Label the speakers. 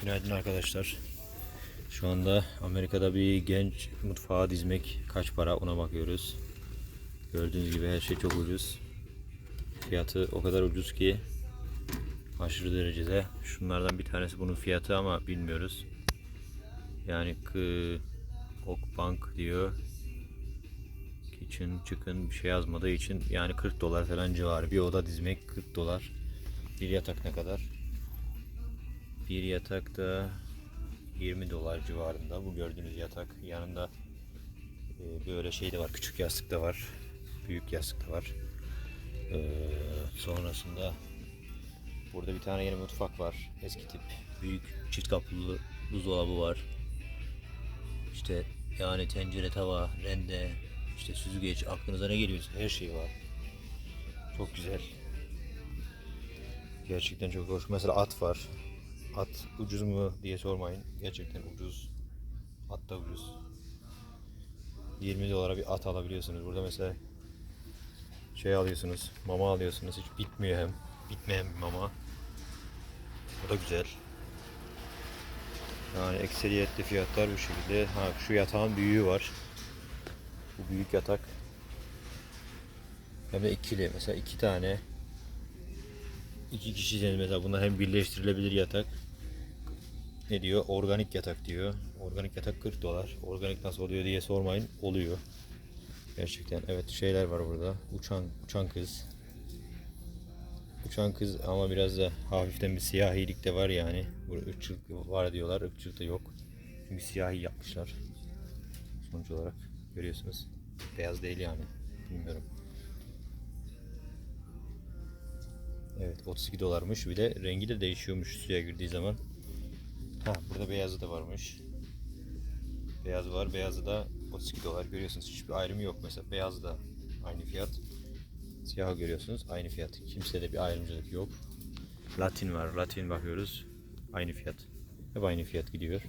Speaker 1: Günaydın arkadaşlar. Şu anda Amerika'da bir genç mutfağa dizmek kaç para ona bakıyoruz. Gördüğünüz gibi her şey çok ucuz. Fiyatı o kadar ucuz ki aşırı derecede. Şunlardan bir tanesi bunun fiyatı ama bilmiyoruz. Yani k Bank diyor. Kitchen chicken bir şey yazmadığı için yani 40 dolar falan civarı. Bir oda dizmek 40 dolar. Bir yatak ne kadar? Bir yatak da 20 dolar civarında. Bu gördüğünüz yatak. Yanında e, böyle şey de var. Küçük yastık da var. Büyük yastık da var. Ee, sonrasında burada bir tane yeni mutfak var. Eski tip. Büyük çift kapılı buzdolabı var. İşte yani tencere, tava, rende, işte süzgeç, aklınıza ne geliyorsa her şey var. Çok güzel. Gerçekten çok hoş. Mesela at var. At ucuz mu diye sormayın. Gerçekten ucuz. At da ucuz. 20 dolara bir at alabiliyorsunuz. Burada mesela şey alıyorsunuz. Mama alıyorsunuz. Hiç bitmiyor hem. Bitmeyen bir mama. Bu da güzel. Yani ekseriyetli fiyatlar bu şekilde. Ha şu yatağın büyüğü var. Bu büyük yatak. Hem de ikili. Mesela iki tane iki kişiyseniz mesela bunlar hem birleştirilebilir yatak. Ne diyor? Organik yatak diyor. Organik yatak 40 dolar. Organik nasıl oluyor diye sormayın. Oluyor. Gerçekten. Evet şeyler var burada. Uçan uçan kız. Uçan kız ama biraz da hafiften bir siyahilik de var yani. Burada ırkçılık var diyorlar. Irkçılık da yok. Çünkü siyahi yapmışlar. Sonuç olarak görüyorsunuz. Beyaz değil yani. Bilmiyorum. Evet 32 dolarmış. Bir de rengi de değişiyormuş suya girdiği zaman. Ha burada beyazı da varmış. Beyazı var. Beyazı da 32 dolar. Görüyorsunuz hiçbir ayrımı yok. Mesela beyaz da aynı fiyat. Siyahı görüyorsunuz aynı fiyat. Kimsede bir ayrımcılık yok. Latin var. Latin bakıyoruz. Aynı fiyat. Hep aynı fiyat gidiyor.